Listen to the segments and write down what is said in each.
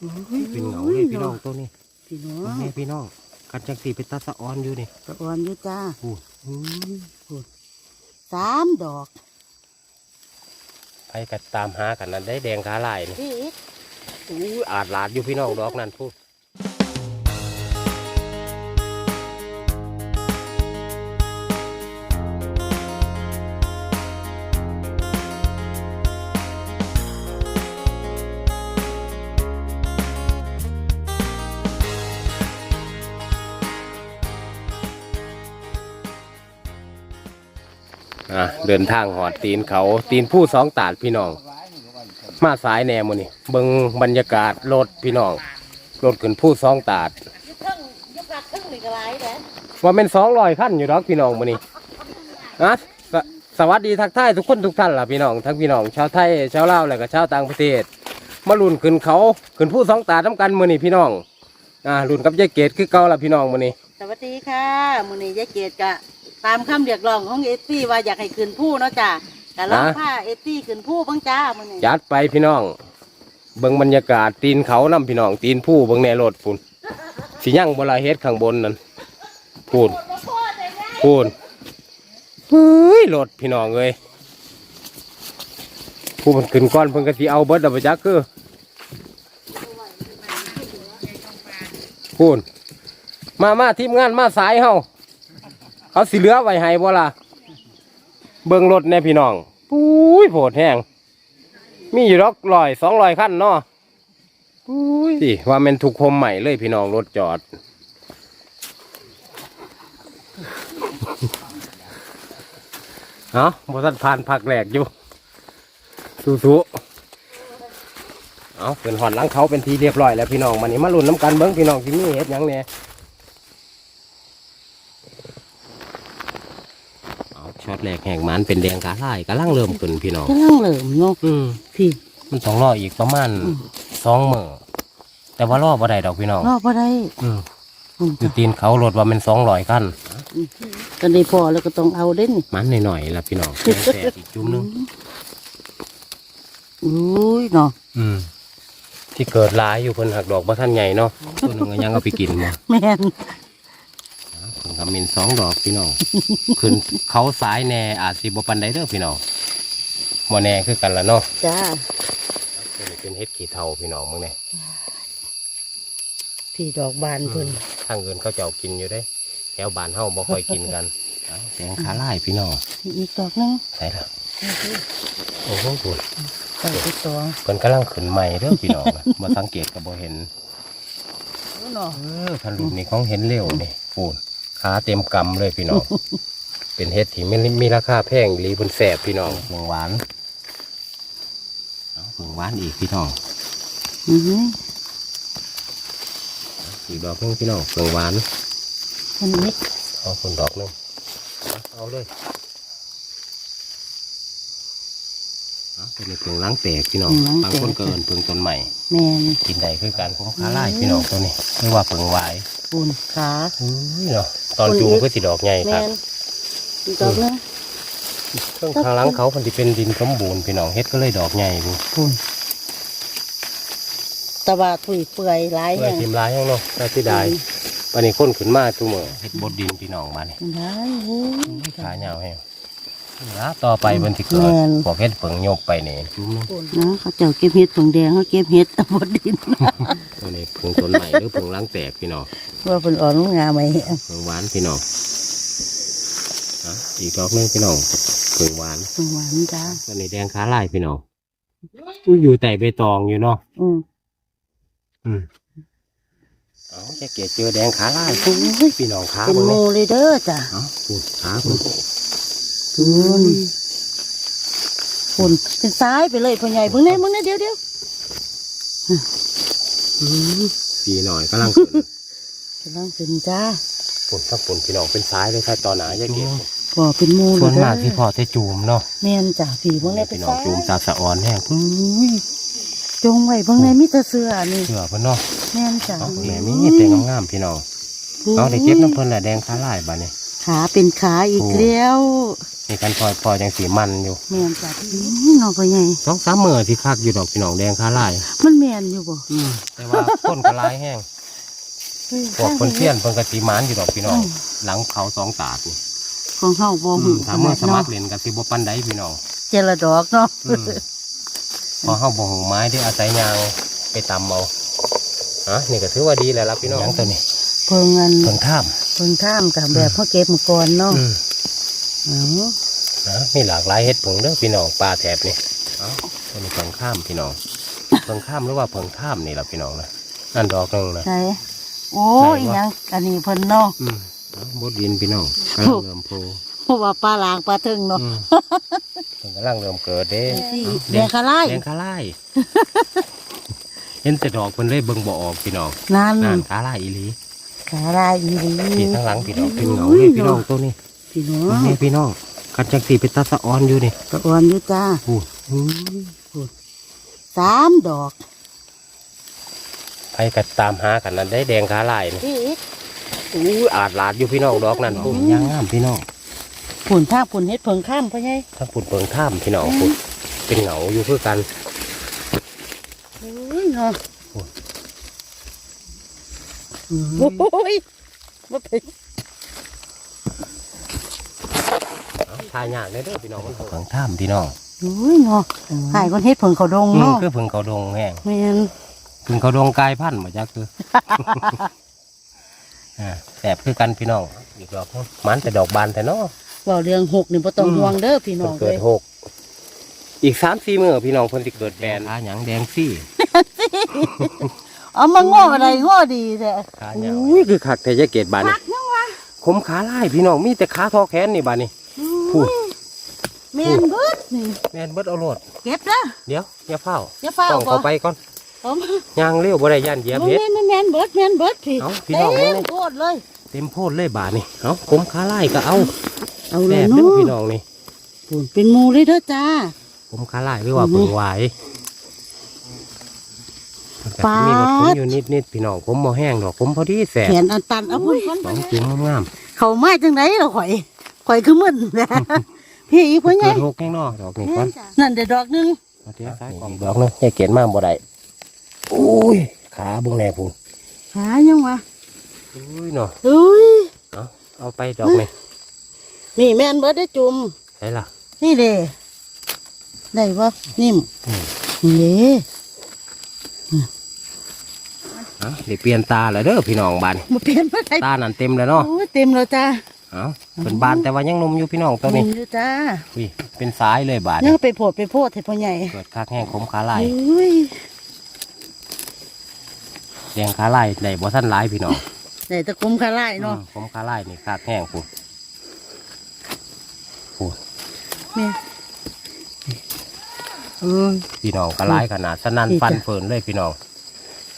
เป็นเหงาเลยพี่น้องตัวนี้พี่น้องแม่พี่น้องกันจังตีเป็นตาสะออนอยู่นี่ตะออนอยู่จ้าโอ้อืมสามดอกไปกันตามหากันนั้นได้แดงขาลายนี่พี่อู้อาดลาดอยู่พี่น้องดอกนั่นพูด เดินทางหอดตีนเขาตีนผู้สองตาดพี่น้อง มาสายแนวมือนี่เบิงบรรยากาศรถพี่น้องรถขึ้นผู้สองตาดยุคครึ่งยุคกัดครึ่งนี่ก็หลายแหละว่าเป็นสองร้อยขั้นอยู่ดอกพี่น้องมือนี่นะสสวัสดีทักทายทุกคนทุกท่านล่ะพี่น้องทั้งพี่น้องชาวไทยชาวลาวและก็ชาวต่างประเทศ มาลุ่นขึ้นเขาขึ้นผู้สองตาดน้ำกันมือนี่พี่น้องอ่าลุ่นกับยายเกดคือเก่าล่ะพี่น้องมือนี่สวัสดีค่ะมื้อนี้ยายเกดกะ ตามคำเรียกร้องของเอซี่ว่าอยากให้ขึ้นผู้เนาะจ้ะกะลองผ้าเอซี่ขึ้นผู้บ้างจ้ามื้อนี้จัดไปพี่น้อง เบิงบรรยากาศตีนเขานํพี่น้องตีนผู้เบิงแนรถพุ่นสิยั่งบลาเฮ็ดข้างบนนั่นพูนพูนเฮ้ยรถพี่น้องเอ้ยผู้มันขึ้นก้อนเพิ่นก็สิเอาเบิดดับจักคือพูนมามาทีมงานมาสายเฮา เขาสิเหลือไว้ให้บ่ล่ะเบิ่งรถแน่พี่น้องปุ้ยโผดแห้งมีอยู่รอกลอยสองลอยขั้นเนาะอุ้ยสิว่าเป็นถูกคมใหม่เลยพี่น้องรถจอด เอาบทันผ่านผักแหลกอยู่สู้ๆเอาเป็นหอนหลังเขาเป็นทีเรียบร้อยแล้วพี่น้องมันนี้มาลุ้นน้ำกันเบิ้งพี่น้องที่นี่เฮ็ดยังเนี่ยเอา ช็อตแรกแหกมันเป็นแดงกาไล่กำลังเริ่มขึ้นพี่น้องกำลังเหลิมเนาะอืมพี่มันต้องรออีกประมาณอืมสองมื้อแต่ว่ารอบ่ได้ดอกพี่น้องรอบ่ได้อืมอืมอยู่ตีนเขารถว่ามันสองร้อยขั้นก็ได้พอแล้วก็ต้องเอาเด่นมันหน่อยๆละพี่น้องแกงแสบอีกจุ่มหนึงอุ้ยเนาะอืมที่เกิดหลายอยู่เพิ่นหักดอกบ่ท่านใหญ่เนาะตัวหนึงก็ยังเอาไปกินมาแม่น เพิ่นทำมินสองดอกพี่น้องขึ้นเขาสายแหน่อาจสิบ่ปานใดเด้อพี่น้องบ่แน่คือกันละเนาะจ้าตัวนี้เป็นเฮ็ดขี้เถ้าพี่น้องมึงเนี่ยพี่ดอกบานเพิ่นทางอื่นเขาเจ้ากินอยู่เด้แถวบ้านเฮาบ่ค่อยกินกันเอาแกงขาลายพี่น้องอีกดอกหนึงใส่ละโอ้โหคุณดอกที่สองเพิ่นกำลังขึ้นใหม่เด้อพี่น้องนะมาสังเกตก็บ่เห็นเนาะเออพันลุ่มนี่ของเห็นเร็วนี่ปูน ขาเต็มกำเลยพี่น้อง เป็นเห็ดที่มีมีราคาแพงอีหรีเพิ่นแสบพี่น้องเผืองหวานเอาเผืองหวานอีกพี่น้องอือหืออีกดอกหนึงพี่น้องเผืองหวานอันนี้เอาคนดอกหนึงเอาเอาเลยเอาเป็นเผืองล้างแตกพี่น้องบางคนก็เอินเผืองต้นใหม่แม่นกินได้คือกันผมขาไล่พี่น้องตัวนี้เรียกว่าเผืองหวาย ปูนขาอุ้ยเนาะตอนจูงก็สิดอกใหญ่คแม่รับนอีกดอกหนึงเครื่องข้างหลังเขามันจะเป็นดินสมบูรณ์พี่น้องเฮ็ดก็เลยดอกใหญ่บูปูนแตะว่าถุยเปื่อยหลายเพื่อแห่งทีมลายยังเนาะได้ที่ได้วันนี้ค้นขึ้นมาตัวเมื่อเฮ็ดบดดินพี่น้องมานี่ได้โอ้ยขาเหยาวแห้งนะต่อไปเพิ่นสิเกิดแม่นพวกเฮ็ดเผิงโยกไปนี่จุ่มนึงนะเขาเจ้าเก็บเห็ดผงแดงเขาเก็บเห็ดบดดินตัว นี้เผิงต้นใหม่หรือผงล้างแตกพี่น้องว่าเป็นอ่อนงามไหมเผิงหวานพี่น้องอีกดอกหนึงพี่น้องเผิงหวานหวานจ้าตัวนี้แดงขาลายพี่น้องอยอยู่แต่ใบตองอยู่เนาะอืมอืมเอาจะเกศเจอแดงขาลายพี่น้องขาเป็นโมเลยเด้อจ้ะเอาปูดขาปูดคุณคุณเป็นซ้ายไปเลยพ่อใหญ่เพิ่งได้เพิ่งได้เดี๋ยวเดี๋ยว ปีหน่อยกำลังขึ้นกำลังขึ้นจ้าปุ่นถ้าปุ่นพี่น้องเป็นซ้ายเลยถ้าตอนหนาจะเก็บพอเป็นโมเลส่วยนเด้มากที่พ่อจะจูมเนาะแม่นจ้ะพี่เพิ่งได้เป็พี่นน้องซ้ายจูมตาสะออนแห้งปุ้ยจงไว้เพิ่งได้มิตรเสือนี่เสือเพิ่นเนาะแม่นจ้ะเอาแม่มีแต่งามๆพี่น้องเอาได้เก็บน้ำเพิ่นแหละแดงขาลายบาดนี้ขาเป็นขาอีกโอ้แล้ว แนี่กันพลอยพลอยยังสีมันอยู่แม่นจ้ะพี่น้องพ่อใหญ่สองสามมือที่คักอยู่ดอกพี่น้องแดงคาลายมันแม่นอยู่บ่แต่ว่าต้นกระลายแห้งพวกคนเพี้ยนเพิ่นกะสีหมานอยู่ดอกพี่น้อง หลังเขาสองตาดนี่ของเฮาบ่อืฮู้มถ้าเมื่อสมัครเล่นกะสิบ่ปันใดพี่น้องเจละดอกเนาะอืมพอเฮาบ่หูไม้ได้อาศัยยางไปตำเอาฮะนี่ก็ถือว่าดีแล้วล่ะพี่น้องหยังตัวนี้เพิ่งอันเพิ่งท่ามเพิ่งท่ามกับแบบพ่อเก็บมาก่อนเนาะอืมเอา นะมีหลากหลายเห็ดผงเด้อพี่น้องปลาแถบนี่เอ้าตัวนี้เพิ่งข้ามพี่น้องเพิ่งข้ามหรือว่าเพิ่งข้ามนี่ล่ะพี่น้องนะนั่นดอกหนึงนะใช่โอ้ยไหนวะหยังอันนี้เพิ่นเนาะอืมเอาบดดินพี่น้องกำลังเริ่มโพเพราะว่าปลาหลางปลาถึงเนาะอืมเพิ่งกำลังเริ่มเกิดเด้ที่เอ้าแดงคาไล่แดงขาไล่เห็นแต่ดอกเพิ่นเลยเบิ่งบ่ออกพี่น้องนั่นนั่นขาไล่อีหลีคาไล่อีหลีพี่ทั้งหลังพี่น้องเป็นเหงาเลยพี่น้องตัวนี้พี่น้องนี่พี่น้อง กันจังสีเป็นตาสะออนอยู่นี่ตะออนอยู่จ้าอู้สามดอกไปกันตามหากันนั่นได้แดงขาไล่นี่พี่อีกอู้อาจหลาดอยู่พี่น้องดอกนั่นพุ่นยางงามพี่น้องผุนท่าผุนเฮ็ดเพิ่งข้ามพ่อใหญ่ทั้งปุ่นเปิงท่ามพี่น้องพุ่นเป็นเหงาอยู่คือกันโอ้ยเนาะโอ้ยโอ้ยบ่เป็น เอา ทายากเลยเด้อพี่น้องมันเปิงท่ามพี่น้องโอ้ยเนาะหายคนเฮ็ดเพิ่งเขาดงอืมเนาะคือเพิ่งเขาดงแห้งแม่นเพิ่งเขาดงกายพันธุ์มาจากคือ อ่าแสบคือกันพี่น้องอีกดอกหนึ่งมันแต่ดอกบานแต่เนาะ เว้าเรื่องหกนี่บ่ต้องอืม ห่วงเด้อพี่น้องเกิดเด้อหกอีกสามสี่มือพี่น้องเพิ่นสิเกิดแบนขาหยังแดงซี่เอามาง้ออะไรง้อดีแท้ขาหยังอุ้ยคือคักแต่จะเกตบานนี่คักยังวะขมขาลายพี่น้องมีแต่ขาทอแขนนี่บานนี่ พูดแม่นเบิดนี่แม่นเบิดเอาโลดเก็บเด้อเดี๋ยวอย่าเฝ้าอย่าเฝ้าต้องบ่เข้าไปก่อนเอามาย่างเร็วบ่ได้ย่านเหยียบบ่เฮ็ดแม่นแม่นเบิดแม่นเบิดพี่เอาพี่น้องเต็แม่มนโคตรเลยเต็มโพดเลยบานนี่เอาขมขาลายก็เอาเอาแสเลยบเนาเด้อพี่น้ะองนี่ปุ่นเป็นหมูเลยเด้อจ้าขมขาลายหรือว่าอือฮึเพิ่งไหวมันก็สิมีรสขมปาดอยู่นิดๆพี่น้องขมบ่แห้งดอกขมพอดีแสบแขนอันตันเอาพุ่นก่อนสองจุ่มงามเขามาจังไดล่ะข่อย ข่อยคือมึนนะพี่อีกๆพ่อใหญ่เกิดหกแห้งเนอกดอกนี่ก่อนนั่นเดี๋ยวดอกหนึงเอาเทียบซ้ายก่อนดอกนึงอย่าเกลียดมากบ่ได้อุ้ยขาเบุงแน่พูนหายังวะอุ้ยเนาะอุ้ยเอาเอาไปดอกนี่นี่แม่นเบิดได้อจุ่มใช่ล่ะนี่เด้ได้ปะนิ่มอืมนี่เด้เอาเดี๋ยวเปลี่ยนตาแล้วเด้อพี่น้องบานมาเปลี่ยนมาได้ตานั่นเต็มแล้วเนาะโอ้ยเต็มแล้วจ้า เอาเป็นบานแต่ว่ายังนมอยู่พี่น้องตัวนี้นิ่มอยู่จ้าอุ้ยเป็นสายเลยบานยังไปโพดไปโพดให้พ่อใหญ่เกิดคักแห้งขมขาลายอุ้ยแดงขาลายได้บ่ทันหลายพี่น้องได้ตะกุมคาไล่เนาะอืมขมขาลายนี่คักแห้งพูนพูนนี่เอ้ยพี่น้องกระลายขนาดสนั่นนี่จ้ะฟันเฟินเลยพี่น้อง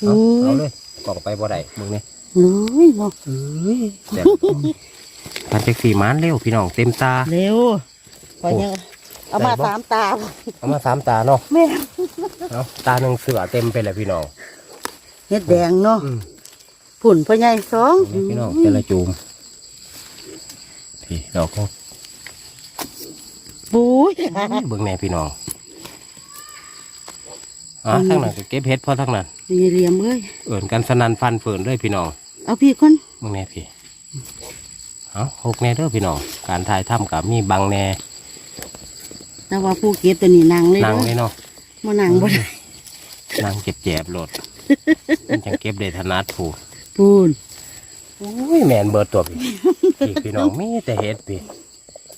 เอาอุ้เอายเลยกล่องไปบ่ได้มึงนี่อุ้ยเนาะแบ บพันเจ็กสี่ม้านเร็วพี่น้องเต็มตา เร็วพ่อยังเอามาได้บ่สามตาเอามาสามตาเนาะแม่เอาตาหนึ่งเสือเต็มไปเลยพี่น้องเฮ็ดแดงเนาะอืมผุ่นพ่อใหญ่สองนี่พี่น้องเจละจูมพี่ดอกนี่ปุ้ยเบิ่งแน่พี่น้องอะทั้งนั้นก็เก็บเห็ดพอทั้งนั้นนี่เหลี่ยมเอ้ยเอิ่นกันสนันฟันเฟินเลยพี่น้องเอาพี่คนเบิ่งแน่พี่ เอาหกแน่เด้อพี่น้อง การถ่ายถ้ำกับมีบังแน่แต่ว่าผู้เก็บตัวนี้นางเลยนั่งเด้อเลยเนาะมานางบ่ได้นางเจ็บแจบโหลดมันจังเก็บได้ถนัดผู้ปูนโอ้ยแมนเบิดตัวพี่พี่พี่น้องมีแต่เห็ดพี่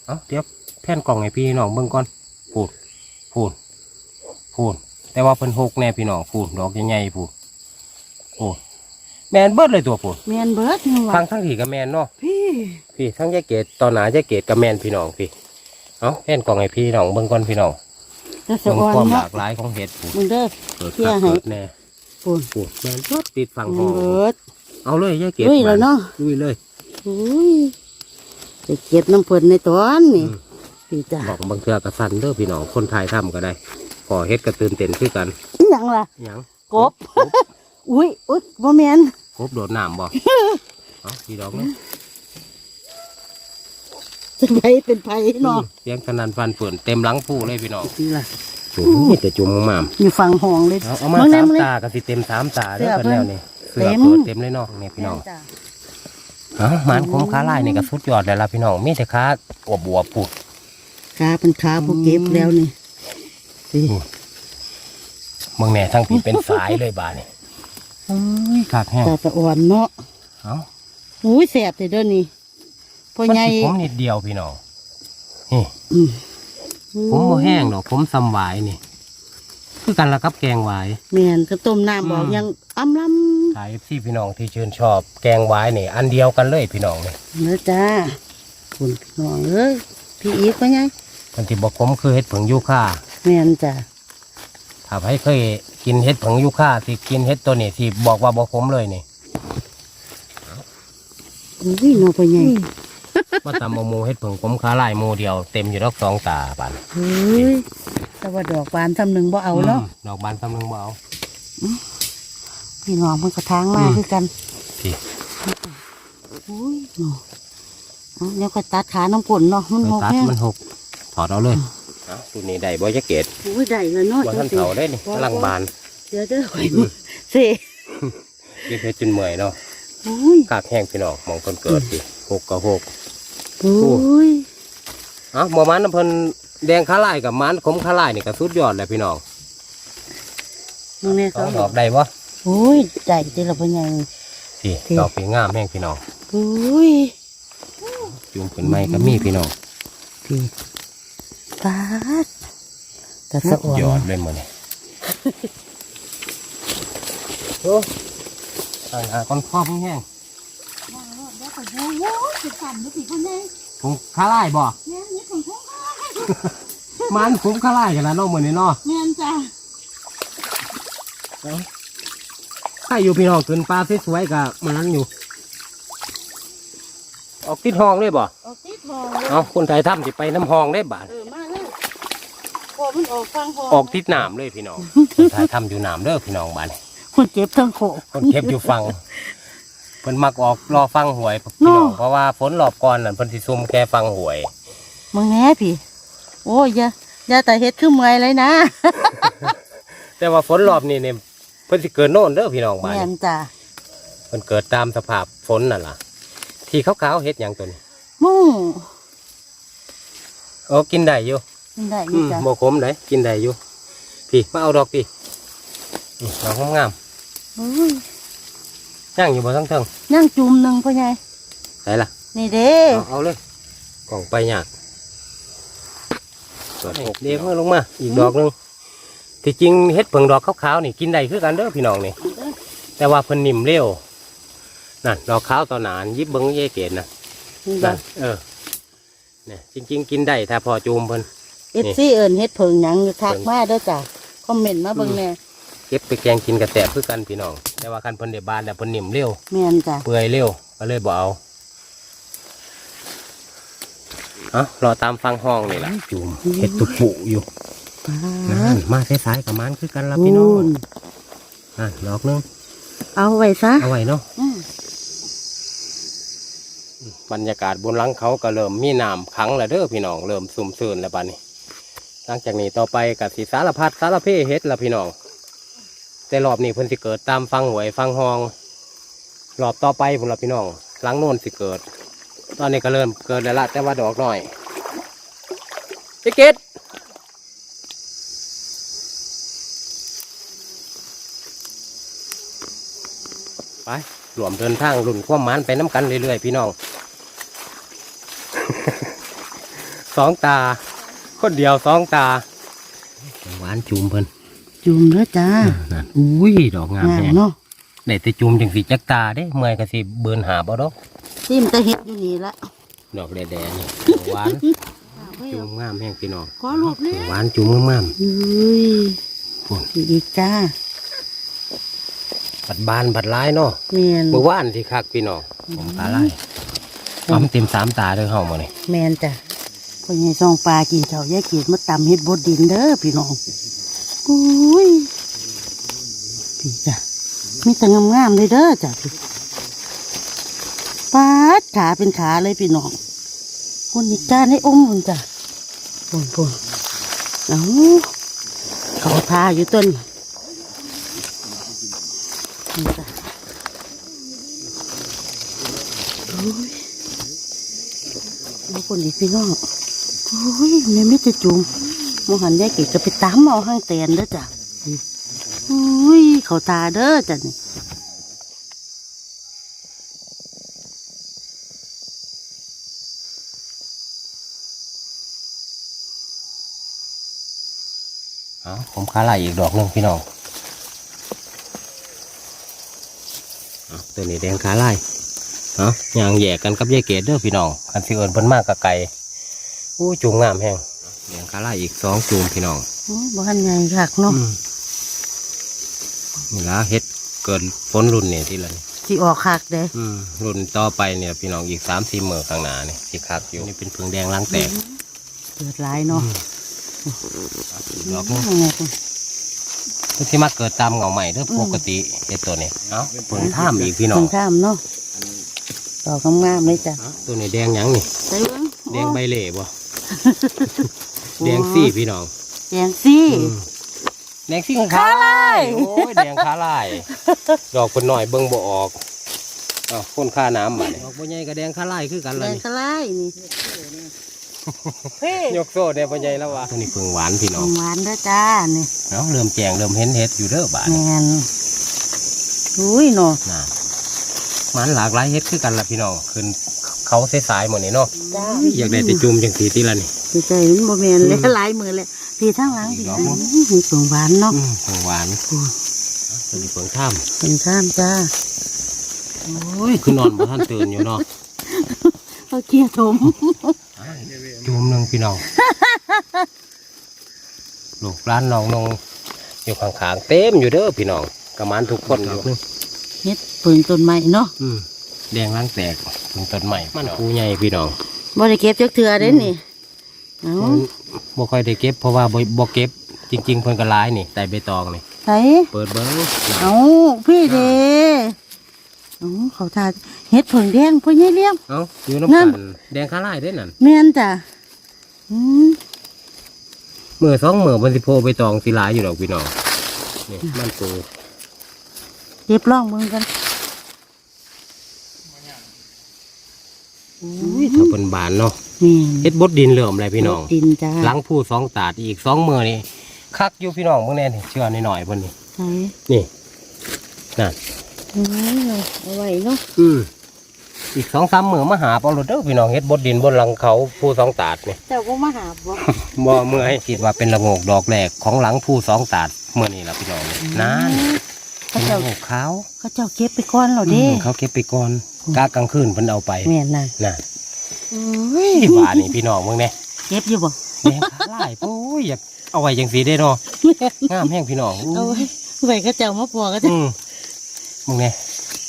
เอ้าเดี๋ยวแผ่นกล่องให้พี่น้องเบิ่งก่อนพูดพูดพูดแต่ว่าเพิ่นหกแน่พี่น้องพูดดอกใหญ่ๆพูดโอ้ แมนเบิดเลยตัวพูดแมนเบิดนี่ฟัว่ะงทั้งที่กับแมนเนาะพี่พี่ทั้งยายเกตตอนหนายายเกตกับแมนพี่น้องพี่เอ้าแผ่นกล่องให้พี่น้องเบิ่งก่อนพี่น้องแต่สะเบิ่งออนความหเนาะลากหลายของเห็ดพูดมึงเด้อเกิดเที่ยคักให้เกิดแน่ปูนพูดแมนเบิดติดฝั่งแมห้อนงเบิด เอาเลยยายเกตลุยแล้วเนาะ ลุยเลย อุ้ยไปเก็บน้ำเพิ่นในตอนนี่อืม พี่จ้าบอกบางเทือกระสันเด้อพี่น้องคนไทยทำก็ได้ขอเฮ็ดกระตื่นเต้นคือกันอิหยังล่ะหยังกบ อุ้ยอุ้ยบ่แมน กบโดดน้ำบ่เอาพี่ดอกเนาะแสเป็นไผเป็นไผเนาะเสียงสนันฟันเปื่อนเต็มหลังผู้เลยพี่น้องนี่ล่ะจุ่มนี่แต่จุ่มงามอยู่ฝั่งห้องเลยเอาเอามาบิ่งแน่สามบิ่งแน่ตาก็สิเต็มสามตาเด้อเสื้อกันแล้วนี่เสื้อเต็มเปิดเต็มเลยเนาะนี่พี่น้องแม่จ้ะเอ้ามันคุ้มค้าลายนี่ก็สุดยอดแล้วล่ะพี่น้องมีแต่ค้าอวบบัวปุดขาเป็นขาผู้เก็บแล้วนี่สิเมืองแหน่ทั้งพี่เป็นสายเลยบาดนี่โอ้ยขาดแห้งตาตะอ่อนเนาะเอ้าอุ้ยแสบแต่เด้อนี่พ่อมันใหญ่สิผมนิดเดียวพี่น้องนี่อืมผมบ่แห้งดอกผมซำหวายนี่ คือกันละกับแกงหวายแม่นก็ต้มน้ำบอกอืมยังอ้ำล้ขายที่พี่น้องที่ชื่นชอบแกงหวายนี่ อันเดียวกันเลยพี่น้องนี่ำเนื้อจ้าคุณพี่น้องเอ้ยพี่อีกพ่อใหญ่มันที่บอกผมคือเห็ดผงยูคาแม่นจ้ะถ้าให้เคย กินเห็ดผงยูคาที่กินเห็ดตัวนี้ที่บอกว่าบอกผมเลยนี่อุ้ยน้องพ่อใหญ่ว่าตำเอาหมูเห็ดผงผมขาลายหมูเดียวเต็มอยู่รอกสองตาบานเฮ้ยแต่ว่าดอกบานทำหนึ่งบ่เอาเนาะมดอกบานตำลึงเบเอาพี่น้องมันกระทางมาอืมคือกันพี่อุ้ยเนาะเอาเดี๋ยวก็ตัดขาน้ำกลนเนาะมันไปหกตัดแห้งมันหกถอดเอาเลย เอาตัวนี้ได้บ่ยะเกตอุ้ยได้เลยเนาะว่าท่านเถาได้นี่กำลังบานเดี๋ยวเด้อข่อยเซ่เก็บเห็ดจนเมื่อยเนาะอุ้ยกากแห้งพี่น้องมองคนเกิดสิหกกับหกอุ้ยเอ้าบ่มันน้ำเพิ่นแดงขาลายกับมันขมขาลายนี่ก็สุดยอดเลยพี่น้องมึงเนี่ยสอเขางดอกได้บ่อุ้ยได้เจ้าละพ่อใหญ่พี่พี่ดอกปีงามแห้งพี่น้องอุ้ยจุ่มขึ้นไม้ก็มีพี่น้องพี่ ปาดแต่สะอ่อนยอดเลยมื้อนี้โอ้อ่าก้อนคอพี่แห้งแล้วก็โอ้โหจะสั่นดูสิพ่อใหญ่ผมขาลายบ่แม่นี่ของพ่อมันผมขาลายกันแล้วเนาะมื้อนี้เนาะแม่นจ้ะใครอยู่พี่น้องขึ้นปลาสวยๆก็มันอยู่ ออกติดห้องได้บ่ออกติดทองเลยเอาคนไทยทำสิไปน้ำห้องได้บาด เออมาเลย พอมันออกฟังพอออกติดน้ำเลยพี่น้องคนไทยทำอยู่น้ำเด้อพี่น้องบ้านนี้คนเจ็บทั้งโคคนเก็บอยู่ฟังเพิ่นมักออกรอฟังหวยพี่น้องเนาะเพราะว่าฝนรอบก่อนนั่นเพิ่นสิซุ่มแกฟังหวยมึงแน่พี่ โอ้ยอย่าอย่าแต่เฮ็ดขึ้นเมื่อยเลยนะ แต่ว่าฝนรอบนี้เนี่ยเพิ่นสิเกิดโน่นเด้อพี่น้องบ้านแม่นนี้จ้ะเพิ่นเกิดตามสภาพฝนนั่นล่ะ ที่ขาวๆเฮ็ดหยังตัวนี้มู่โอ้กินได้อยู่ กินได้ออืยู่มจ้ะบ่ขมได้กินได้อยู่พี่มาเอาดอกพี่นี่ดอกงามอุ้ยๆย่างอยู่บ่ทั้งเทิงย่างจุ่มหนึ่งพ่อใหญ่ไหนล่ะนี่เด้เอาเอาเลยกล่องไปยากเปิดหกเดียวเพิ่งลงมา อีกดอกหนึงที่จริงเฮ็ดเผิงดอกขาวๆนี่กินได้คือกันเด้อพี่น้องนี่แต่ว่าเพิ่นนิ่มเร็วนั่นดอกขาวต่อหนานยิบเบิ้งเย่เกศนะนี่นั่จ้ะนเออเนี่ยจริง ๆ กินได้ถ้าพอจูมเพิ่น เอฟซีเอิญเฮ็ดเพิงหยังอยู่ทักมาเด้อจ้ะคอมเมนต์มาเบิ่งแน่เก็บไปแกงกินกระแสบคือกันพี่น้อง แต่ว่าคันเพิ่นได้บานแล้วเพิ่นนิ่มเร็ว แม่นจ้ะเปื่อยเร็วก็เลยบ่เอาเอารอตามฟังห้องนี่แหละจูมเฮ็ดตุปุอยู่ปานั่ดนมาสายๆกับมันคือกันละพี่น้อพูงนนั่นดอกหนึงเอาไว้ซะเอาไว้เนาะอืมบรรยากาศบนหลังเขาก็เริ่มมีน้ำขังแล้วเด้อพี่น้องเริ่มสุ่มซื่นแล้วบัดนี้ หลังจากนี้ต่อไปกับสีสารพัดสารเพเฮ็ดละพี่น้อง แต่รอบนี้เพิ่นสิเกิดตามฟังหวยฟังหอง รอบต่อไปพุ่นละพี่น้องหลังโน่นสิเกิด ตอนนี้ก็เริ่มเกิดแล้วละแต่ว่าดอกหน้อยเจ๊เกตไปรวมเดินทางรุ่นความมันไปน้ำกันเรื่อยๆพี่น้อง สองตา คนเดียวสองตาหวานจุ่มเพิ่นจุ่มเด้อจ้านั่นอุ้ยดอกงามงามแน่เนาะได้แต่จุ่มจังสิจักตาเด้เมื่อยก็สิเบินหาบ่ดอกซิมแต่เฮ็ดอยู่นี่ละดอกแดงๆนี่หวานจุ่มงามแห้งพี่น้องขอรูปนี่หวานจุ่มงามเฮ้ยๆพุ่นดีจ้าบัดบานบัดร้ายเนาะแม่นเมื่อวานที่คักพี่น้องผมตาลายเอามันเต็มสามตาเลยเฮามานี่แม่นจ้ะ พ่อใหญ่ซองปลากินข้าวยายเกีดมาตำเฮ็ดบดดินเด้อพี่น้องอุ้ยพี่จ้ะมีแต่งามๆเลยเด้อจ้ะพี่ปาดขาเป็นขาเลยพี่น้องคุณอีกจ้าในอมคุณจ้ะปุ่นปุ่นเอาเขาทาอยู่ต้นนี่จ้ะโอ้ยเอาคนอีกพี่น้อง โอ้ยแม่ไม่จะจุ่มมหันยายเกดจะไปตามเอาห้างเตียนเด้อจ้ะนี่โอ้ยเขาทาเด้อจ้ะนี่เอ้าผมขาลายอีกดอกหนึ่งพี่น้องเอาตัวนี้แดงขาลายเนาะยางแยกกันกับยายเกดเด้อพี่น้องคันสิเอิญเพิ่นมากกะไก่ อู้จูงงามแฮงแดงขาลายอีกสองจูงพี่น้องโอ้ยบ้านใหญ่คักเนาะอืมนี่ละเฮ็ดเกินฝนรุ่นนี่ที่ละนี่ที่ออกคักเด้อืมรุ่นต่อไปเนี่ย พี่น้องอีกสามสี่เมื่อข้างหน้านี่ที่คักอยู่นี่เป็นเพึงแดงล้างแตกเกิดหลายเนาะดอกนึงยังไงคุณเพิ่นสิมาเกิดตามเงาใหม่เด้อปกติเฮ็ดตัวนี้เอ้าเพิ่งท่ามอีกพี่น้องเพิ่งข้ามเนาะดอกงามๆเลยจ้ะเอ้าตัวนี้แดงหยังนี่ใส่เบิ่งแดงใบเล่บ่ แดงซี่พี่น้อง แดงซี่อืมแดงซี่ขาลายโอ้ยแดงขาลาย ดอกเพิ่นหน่อยเบิ่งบ่ออกอ้าวคนค่าน้ำบัดนี้ดอกบ่ใหญ่ก็แดงขาลายคือกันแดล่ะงนี่กระไลนี่เฮ้ยกโซ่เนี่ยพ่อใหญ่แล้ววะตัวนี้เพิ่งหวานพี่น้องหวานเด้อจ้านี่เนาะเริ่มแจงเริ่มเห็นเห็ดอยู่เด้อบาดแมนี้นอุ้ยเนาะน่ะมันหลากหลายเห็ดคือกันล่ะพี่น้องขึ้น เขาสายๆหมดนี่เนาะจ้าอยากได้แต่จุ่มจังสีที่ละนี่ดีใจมันบ่แมนเลยหลายมือเลยพี่ทั้งหลังพี่ดอกทั้งเนาะมีเปลืองหวานเนาะอืมเพิ่งหวานตัวนี้เพิ่งท่ามเป็นข้ามจ้าโอ้ยคือนอนบ่ท่านตื่นอยู่เนาะเขาเกียร์ถมจุ่มหนึ่งพี่น้องลูกร้านน้องนงอยู่ข้างๆเต็มอยู่เด้อพี่น้องกระมานทุกคนอยู่เฮ็ดปืนต้นไม้เนาะอืม แดงล้างแตกถึงต้นใหม่มันกูใหญ่พี่น้องบ่ได้เก็บจักเทื่อเด้นี่เอ้าบ่ค่อยได้เก็บเพราะว่าบ่บ่เก็บจริง ๆ เพิ่นก็หลายนี่แต่ใบตองนี่ไสเปิดเบิ้งเอาพี่เด้เอาเขาทาเฮ็ดผงแดงพ่อใหญ่เลี้ยงเอ้าอยู่น้ำกันแดงขาลายได้นั่นแม่นจ้ะอืมมือสองมือมันสิโพใบตองสิหลายอยู่ดอกพี่น้องนี่มันปูเก็บร่องมึงกัน อุ้ยถ้าเป็นบานเนาะแม่นเฮ็ดบดดินเหลื่อมเลยพี่น้องดินจ้าหลังผู้สองตาดอีกสองมือนี่คักอยู่พี่น้องเมื่อแน่นี่เชื่อหน่อยๆเพิ่นนี่ใส่นี่นั่นอืมเอาไว้เนาะอืมอีกสองสามมือมาหาปลาหลุดเด้อพี่น้องเฮ็ดบดดินบนหลังเขาผู้สองตาดนี่เจ้าก็มาหาบ่บ่เมื่อยคิดว่าเป็นระโงกดอกแรกของหลังผู้สองตาดเมื่อนี่ล่ะพี่น้องนั่นเขาเป็นเจ้าระโงกขาวเขาเจ้าเก็บไปก่อนเหรออืเด้มเขาเก็บไปก่อน กากลางคืนเพิ่นเอาไปแม่นน่ะน่ะอุ้ยที่ว่านี่พี่น้องมึงเนี่ยเก็บอยู่บ่แดงขาลายโอ้ยอยากเอาไว้จังสีได้เนาะงามแห้งพี่น้องอู้เอาไว้ไว้เขาเจ้ามาปอกก็จะอืมมึงเนี่ย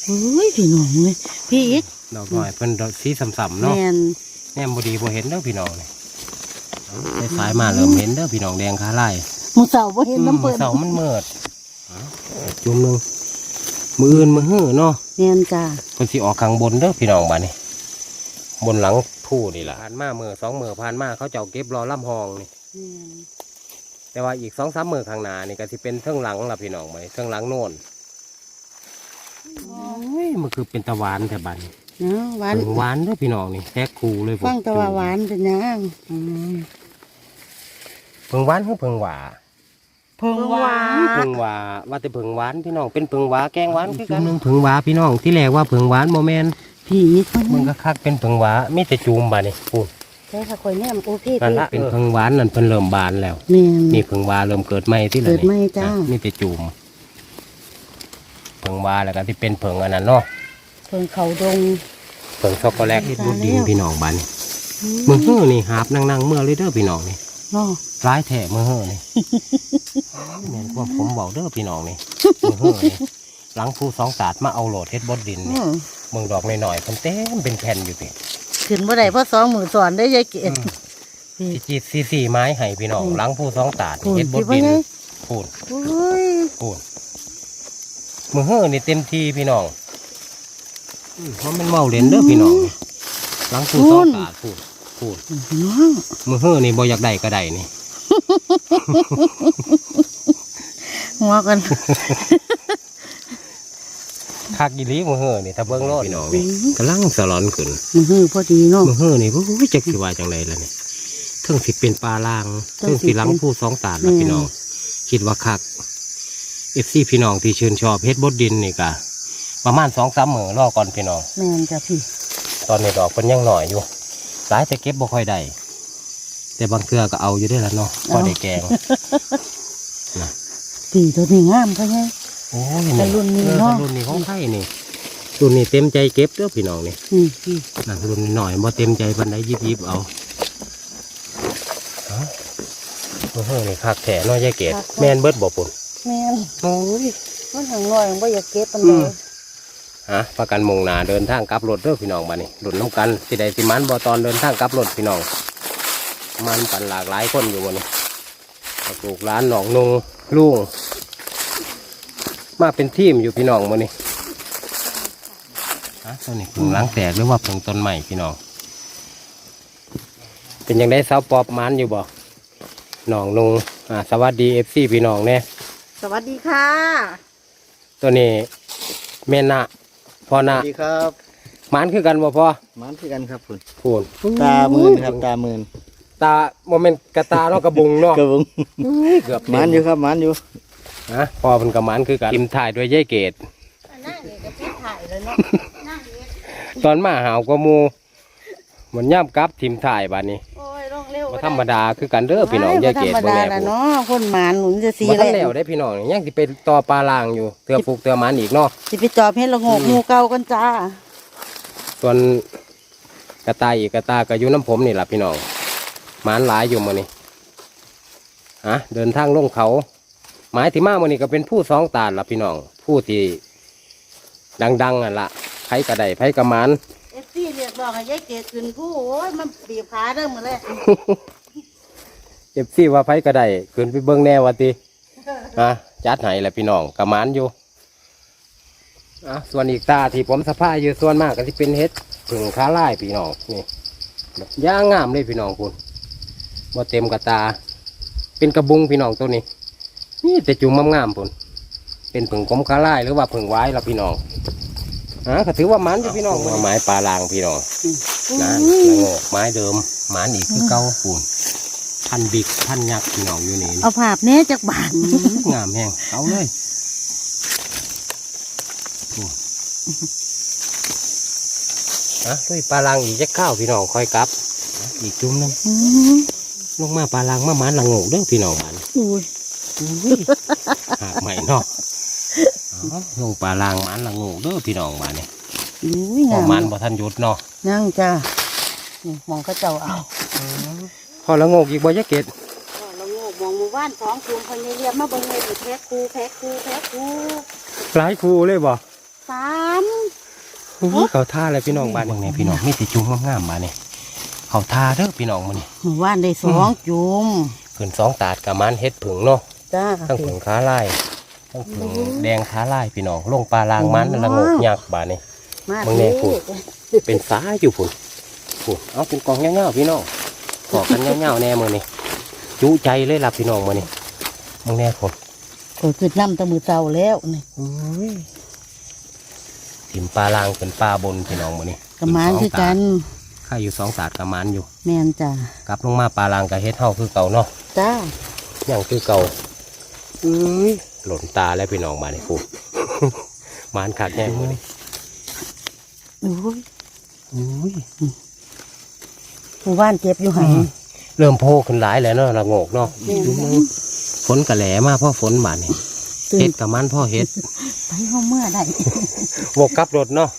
อุ้ยพี่น้องนี่พี่อีกดอกน้อยเป็นดอกสีสัมๆเนาะแม่นแนมบดีบ่เห็นเด้อพี่น้องเนี่ยสายๆมาเริ่มเห็นเด้อพี่น้องแดงขาลายหมูเสาบ่เห็นน้ำเปิ้นเสามันเมิดเอาจุ่มหนึง มืออื่นมือหื้อเนาะแม่นจ้าเพิ่นสิออกข้างบนเด้อพี่น้องบ้านนี้ บนหลังผู้นี่ล่ะผ่านมามือสองมือผ่านมาเขาเจ้าเก็บรอล่ำหองนี่ แม่นแต่ว่าอีกสองสามมือข้างหน้านี่ก็สิเป็นเทิงหลังล่ะพี่น้องไหมเทิงหลังโน่นโอ้ยมันคือเป็นตะหวานแต่บัดนเนาะหวานเพิ่งหวานเด้อพี่น้องนี่แท็กคูเลยผมฟังแต่ว่าหวานเป็นยังอืม เพิ่งหวานคือเพิ่งหวา เพิ่งหวานเพิ่งหวาว่าแต่เพิ่งหวานพี่น้องเป็นเพิ่งหวาแกงหวานคือกันนึงเพิ่งหวาพี่น้องที่แรกว่าเพิ่งหวานโมเมนพี่นี่เพิ่งมึงก็คักเป็นเพิ่งหวามีแต่จูมบานี่ปูใช่ค่ะคอยแนมโอเคนั่นละเป็นเพิ่งหวานนั่นเพิ่นเริ่มบานแล้วแม่นนี่เพิ่งหวาเริ่มเกิดใหม่ที่ละเกิดนี่ใหม่จ้าอะมีแต่จูมเพิ่งหวาแล้วก็ที่เป็นเพิ่งอันนั้นเนาะเพิ่งเขาดงเพิ่งช็อกโกแลตที่บุดดินตายแล้วพี่น้องบานี่มือเฮ้อนี่หาบนั่งๆเมื่อเลยเด้อพี่น้องนี่ เนาะร้ายแท้มือเฮ้อนี่แม่นความผมบอกเด้อพี่น้องนี่มือเฮ้อนี่หลังผู้สองศาสตร์มาเอาโหลดเฮ็ดบดดินอืนี่มเมืองดอกหน่อยๆเพิ่นเต็มเป็นแผ่นอยู่พี่ขึ้นบ่ได้เพราะสองมือสอนได้ยายเกดพี่สิจีดซีซีไม้ให้พี่น้องอืมหลังผู้สองศาสตร์พูนเฮ็ดบพี่ดว่าดินไงพูนโอ้ยพูนมือเฮ้อนี่เต็มที่พี่น้องอืมเพราะมันเมาเล่นเด้อพี่น้องหลังผู้สองศาสตร์พูน พูดพี่น้องมือเฮ้อนี่บ่อยากได้ก็ได้นี่หัวกันคักอีหลีมือเฮ้อนี่ถ้าเบิ่งโลดพี่น้องนี่กำลังสลอนขึ้นมือหือพอดีเนาะมือเฮ้อนี่โอ้ยจักสิว่าจังไดล่ะนี่เทิงสิเป็นปลาลางเทิเทิงงสิสิหลังผู้สองตาดล่ะแม่พี่น้อง คิดว่าคัก FC พี่น้องที่ชื่นชอบเฮ็ดบดดินนี่ก็ประมาณ2-3มื้อรอก่อนพี่น้องแม่นจ้ะพี่ ตอนนี้ดอกเพิ่นยังหน่อยอยู่ หลายแต่เก็บบ่ค่อยได้แต่บางเทื่อก็เอาอยู่ได้ละเนาะพอได้แกงพี่ตัวนี้งามเขาไงโอ้ยแต่รุ่นนี้เนาะออรุ่นนี้ของไผ่นี่รุ่นนี้เต็มใจเก็บเด้อพี่น้องนี่นี่พี่นั่นรุ่นนี้หน่อยบ่เต็มใจปานใดยิบยิบเอาเอ้าโอ้โหนี่คักแท้เน้อยยายเกดแม่นเบิดบ่ปุ่นแม่นโอ้ยมันหังลอยมันบ่อยากเก็บปันอืใด มฮะประกันมุ่งหน้าเดินทางกลับรถเด้อพี่น้องบัดนี้รุ่นน้ำกันสิได้สิมันบ่ตอนเดินทางกลับรถพี่น้อง มันกันหลากหลายคนอยู่บนนี้ปลูกร้านหนองนงลุงมาเป็นทีมอยู่พี่น้องมื้อนี้ฮะตัวนี้ผึ่งล้างแตกหรือว่าผึ่งต้นใหม่พี่น้อง เป็นยังได้สาวปอบมันอยู่บ่หนองนงอ่าสวัสดีเอฟซีพี่น้องเนี่ยสวัสดีค่ะ ตัวนี้แม่นะ พ่อสนะวัสดีครับมันคือกันบ่พ่อมันคือกันครับคุณพูนตามืนครับตามืนตาโมเมนต์กระตาเนาะกระบุงเนาะกระบุงเกือบมันอยู่ครับมันอยู่นะพ่อเป็นกระมันคือกันทิมถ่ายด้วยยายเกดนั่งนี่ก็พี่ถ่ายเลยเนาะนั่งนี่ตอนมาหาวก็มูเหมือนย่ำกลับทิมถ่ายบาดนี้โอ้ยลงเร็ว บ่ธรรมดาคือกันเด้อพี่น้องยายเกดบ่ธรรมบ่ดาแม่ละพูดเนาะคนหมานหนุนจะสีบ่ทันแล้แล้ววได้พี่น้องยังสิเป็นต่อปลาลางอยู่เตือปลูกเตือมันอีกเนาะสิไปจอบให้ละโงกหมูเก่ากันจ้า ส่วนกระตายอีกกระตายก็อยู่น้ำผมนี่แหละพี่น้องหมานหลายอยู่มื้อนี้ฮะเดินทางลงเขา หมายที่มามื้อนี้ก็เป็นผู้สองตาลล่ะพี่น้องผู้ที่ดังๆอะล่ะไผกระไดไผกระหมัน เอฟซีเรียกร้องให้ยายเกดขึ้นผู้โอ้ยมันบีบขาเด้อมื้อแรกเอฟซีว่าไผกระไดขึ้นไปเบิ่งแน่ว่าติฮะจัดให้แหละพี่น้องกระหมันอยู่อะส่วนอีกตาที่ผมสะพายอยู่ส่วนมากก็ที่เป็นเฮ็ดผึ่งค้าไล่พี่น้องนี่แบบย่างงามเลยพี่น้องคุณบ่เต็มกระตา เป็นกระบุงพี่น้องตัวนี้ นี่แต่จุ่มงามๆพุ่นเป็นผึ่งกลมค้าไล่หรือว่าผึ่งไว้ละพี่น้อง ฮะก็ถือว่ามันอยู่พี่น้องไม้ปลาลางพี่น้องนะละโงกไม้เดิมหมาหนีคือเก้าปูนพันบิกพันยักษ์พี่น้องอยู่นี่เอาภาพแน่จากบ้านงามแห้งเอาเลยโอ้อะด้วยปลาลังอีกจะข้าวพี่น้องคอยกลับอะอีกจุ่มหนึงอืมลงมาปลาลังมาหมันละโงกเด้อพี่น้องบ้านอุ้ยหากใหม่เนาะเอา ลงปลาลังหมันละโงกเด้อพี่น้องบ้านนี่อุ้ยพองามมันบ่ทันหยุดเนาะนั่งจ้านี่มองเขาเจ้าเอาพอละโงกอีกบ่ยะเกตเราโง่มองหมู่บ้านสองคุมคนเรียนมาเบิ่งเลยแพ็คคูแพ็คคูแพ็คคูหลายคูเลยบ่สามอู้เขาท่าเลยพี่น้องบ้านนี่พี่น้องมีติจุ่มงามๆมาเนี่ยเขาท่าเด้อพี่น้องมันนี่หมู่บ้านได้สองจุ่มผืนสองตาดกับมันเฮ็ดผึ่งเนาะจ้าทั้งผึ่งขาลาย ทั้งผึ่งแดงขาลายพี่น้องลงปลาลางมันละงกยักษ์บาดนี่มามึงแน่พูดเป็นสายอยู่พุ่นพุ่นเอาเป็นกองเงี้ยวๆพี่น้องขอกันเงี้ยวๆแน่มือนี่จุใจเลยล่ะพี่น้องมือนี่มึงแน่พุ่นก็คือน้ำแตะมือเจ้าแล้วนี่อุ้ยถิ่มปลาลางเป็นปลาบนพี่น้องมือนี่กระมานคือกันข้าอยู่สองตาดกับมันอยู่แม่นจ้ากลับลงมาปลาลางกับเฮ็ดเท่าคือเก่าเนาะจ้าอย่างคือเก่าอุ้ย หล่นตาแล้วพี่น้องมาในฟูมานขาดแน่มือนี่อุ้ยอุ้ยหมู่บ้านเจ็บอยู่หันเริ่มโพขึ้นหลายแล้วเนาะระโงกเนาะแม่นฝนกระแหลมาพ่อฝนบาดนี่ตื่เฮ็นดกับมันพ่อเฮ็ดไปห้องเมื่อได้วกกลับรถเนาะ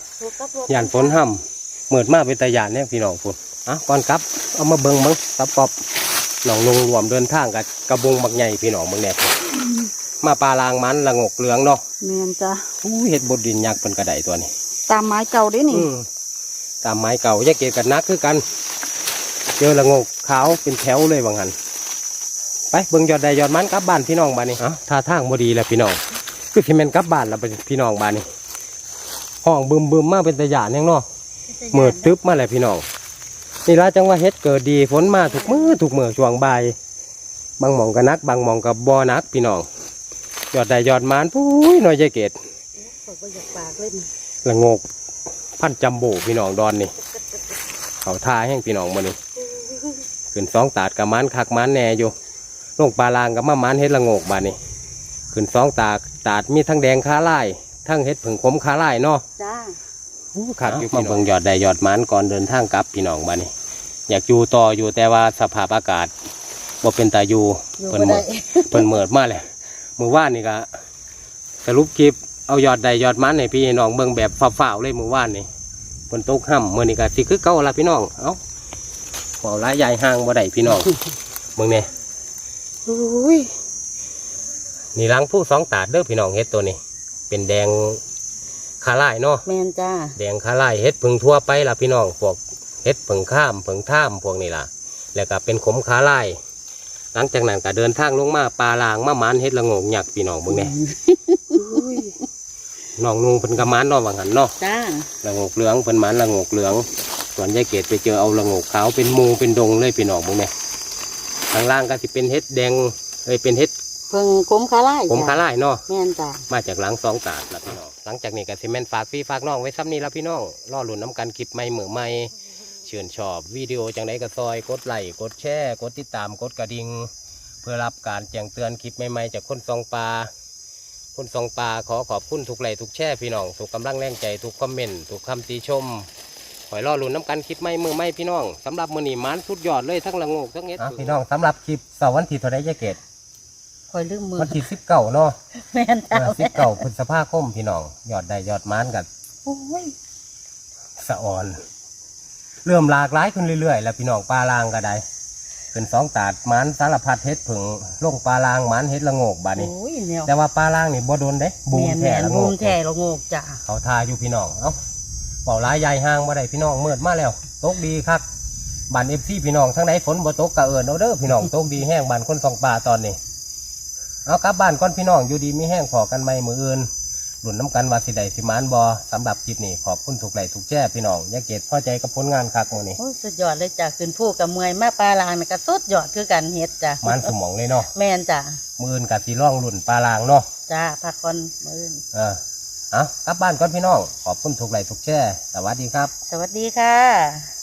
ยานฝนห้ำเหมือดมาเป็นตาหยานเนี่ยพี่น้องฝนอะก่อนกลับเอามาเบิ่งเบิ่งตับปอบหนองลงรวมเดินทางกับกระบุงบักใหญ่พี่น้องเบิ่งแน่พุ่น มาปลาลางมันระโงกเหลืองเนาะแม่นจ้าอู้เฮ็ดบดดินยักษ์เป็นกระไดตัวนี้ ตามไม้เก่าเด้นี่อืมตามไม้เก่าแยกเกตกันนักคือกัน เจอละโงกขาวเป็นแถวเลยบางหันไปเบิ่งยอดใดยอดมันกลับบ้านพี่น้องบ้านนี้อะท่าทางบ่ดีแล้วพี่น้อง คือที่แม่นกลับบ้านแล้วพี่น้องบ้านนี้ห้องบึมบึมๆมาเป็นตะหยานยังเนาะเมื่อตึ๊บมาแล้วพี่น้องนี่ละจังว่าเฮ็ดเกิดดีฝนมาถูกมือถูกมือช่วงบ่ายบางหมองก็นัก บางหมองก็บ่นักพี่น้อง ยอดได้ยอดหมานปุ้ยน้อยใจเกตข่อยบ่อยากปากเล่นละโงกพันจัมโบ้พี่น้องดอนนี่ เขาทาแห้งพี่น้องมานี่ขึ้นสองตาดกับมันคักมันแหน่อยู่ลงปลาลางกับมามันเฮ็ดละโงกบานี่ขึ้นสองตาดตาดมีทั้งแดงคาไล่ทั้งเฮ็ดผึ่งขมคาไล่เนาะจ้าครับอยู่มาเบิ่งยอดใดยอดมันก่อนเดินทางกลับพี่น้องบานี่อยากอยู่ต่ออยู่แต่ว่าสภาพอากาศบ่เป็นตาอยู่อยู่เพิ่นบ่หมได้ดเพิ่นเหมิดมาเลย มือว่านนี่ก็สรุปคลิปเอายอดใดยอดมันให้พี่น้องเบิ่งแบบฝ้าวๆเลยมือว่านนี่เพิ่นตกห่ำมื้อนี้ก็สิคือเก่าละพี่น้องเอ้าเว้าหลายใหญ่ห่างบ่ได้พี่น้องเบิ่งแนี่อุ้ยนี่ลังผู้สองตาดเด้อพี่น้องเฮ็ดตัวนี้ เป็นแดงคาร่ายเนาะแมนจ้าแดงคาไล่เฮ็ดผึ่งทั่วไปล่ะพี่น้องพวกเฮ็ดผึ่งข้ามผึ่งท่ามพวกนี้ล่ะ แล้วก็เป็นขมคาไล่ หลังจากนั้นก็เดินทางลงมาปลาลางมาหมานเฮ็ดละโงกหยักพี่น้องเบิ่งแหน่อุ้ยน้องนุงเพิ่นก็หมานเนาะว่างั้นเนาะจ้าละโงกเหลืองเพิ่นหมานละโงกเหลือง ส่วนยายเกดไปเจอเอาละโงกขาวเป็นหมูเป็นดงเลยพี่น้องเบิ่งแหน่ข้างล่างก็สิเป็นเฮ็ดแดงเอ้ยเป็นเฮ็ดเพิ่งคุ้มคาไล่ขมคาจ้ะไล่เนาะแมนจ้ามาจากหลังสองตาดละพี่น้องหลังจากนี้ก็สิแม่นฝากพี่ฝากน้องไว้ซ้ำนี้ละพี่น้องรอหลุนน้ำกันคลิปใหม่เหมือใหม่ เชิญชอบวิดีโอจังไดก็ซอยกดไลค์กดแชร์กดติดตามกดกระดิ่งเพื่อรับการแจ้งเตือนคลิปใหม่ๆจากคนซองปลาคนซองปลาขอขอบคุณทุกไลค์ทุกแชร์พี่น้องทุกกำลังแรงใจทุกคอมเมนต์ทุกคำติชมขอยรอหลุนน้ำกันคลิปใหม่มือใหม่พี่น้องสำหรับมือนี้มันสุดยอดเลยทั้งละโงกทั้งเอ็ดพี่น้องสำหรับคลิปเสาร์วันที่เท่าไรยายเกดคอยลืมมือวันที่สิบเก้าเนาะแมนจ้าเมื่อสิบเก่าพฤษภาคมพี่น้องยอดได้ยอดม้านกันโอ้ย สะออน เริ่มหลากหลายขึ้นเรื่อยๆ แล้วพี่น้องปลาลางก็ได้เป็นสองตาดม้านสารพัดเฮ็ดผึ่งลงปลาลางม้านเฮ็ดละโงกบาดนี้ โอ้ยแนวแต่ว่าปลาลางนี่บ่โดนเด้บูมแมแท้นละๆโงบูกมแท้ละโงกจ้าเขาทาอยู่พี่น้องเอ้าเป่าหลายใหญ่ห้างบ่ได้พี่น้องเมิดมาแล้วตกดีครับบ้านเอฟซีพี่น้องทั้งไหนฝนบ่ตกกะเอิญเอาเด้อพี่น้องตกดีแห้งบ้านคนสองปลาตอนนี้ เอากลับบ้านก่อนพี่น้องอยู่ดีมีแห้งขอกันไม่มืออื่น หลุนน้ำกันว่าสิใดสิมานบอสำหรับคลิปนี้ขอบคุณถูกไหลถูกแจ้พี่น้องอย่าเกตพอใจกับผลงานคักมือนี้โอ้ยสุดยอดเลยจ้าขึ้นผู้กับเมอยมาปลาลางนี่ก็สุดยอดคือกันเฮ็ดจ้ามันสมองเลยเนาะแมนจ้ามืออื่นกับสีร่องหลุนปลาลางเนาะจ้าพักก่อนมื้อเออเอากลับบ้านก่อนพี่น้องขอบคุณถูกไหลถูกแจ้สวัสดีครับ สวัสดีค่ะ